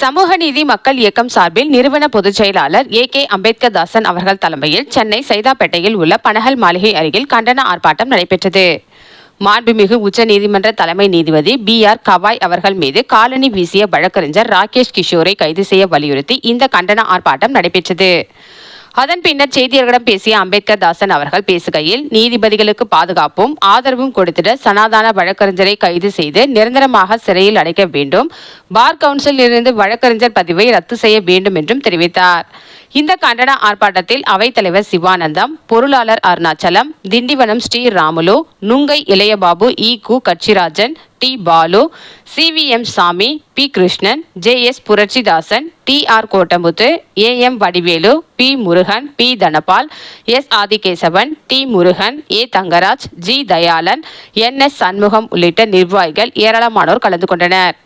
சமூக நீதி மக்கள் இயக்கம் சார்பில் நிறுவன பொதுச் செயலாளர் ஏ கே அம்பேத்கர் தாசன் அவர்கள் தலைமையில் சென்னை சைதாப்பேட்டையில் உள்ள பனகல் மாளிகை அருகில் கண்டன ஆர்ப்பாட்டம் நடைபெற்றது. மாண்புமிகு உச்சநீதிமன்ற தலைமை நீதிபதி பி ஆர் கவாய் அவர்கள் மீது காலனி வீசிய வழக்கறிஞர் ராகேஷ் கிஷோரை கைது செய்ய வலியுறுத்தி இந்த கண்டன ஆர்ப்பாட்டம் நடைபெற்றது. அதன் பின்னர் செய்தியாளர்களிடம் பேசிய அம்பேத்கர் தாசன் அவர்கள் பேசுகையில் நீதிபதிகளுக்கு பாதுகாப்பும் ஆதரவும் கொடுத்திட சனாதான வழக்கறிஞரை கைது செய்து நிரந்தரமாக சிறையில் அடைக்க வேண்டும். பார் கவுன்சிலிருந்து வழக்கறிஞர் பதிவை ரத்து செய்ய வேண்டும் என்றும் தெரிவித்தார். இந்த கண்டன ஆர்ப்பாட்டத்தில் அவைத்தலைவர் சிவானந்தம் பொருளாளர் அருணாச்சலம் திண்டிவனம் ஸ்ரீ ராமுலு நுங்கை இளையபாபு இ கு Katchirajan T Balu CVM Sami P Krishnan J S Puratchidasan T R Kottamuthu A M Vadivelu P Murugan P Dhanapal S Adikesavan T Murugan A Thangaraj G Dayalan N S Shanmugam உள்ளிட்ட நிர்வாகிகள் ஏராளமானோர் கலந்து கொண்டனர்.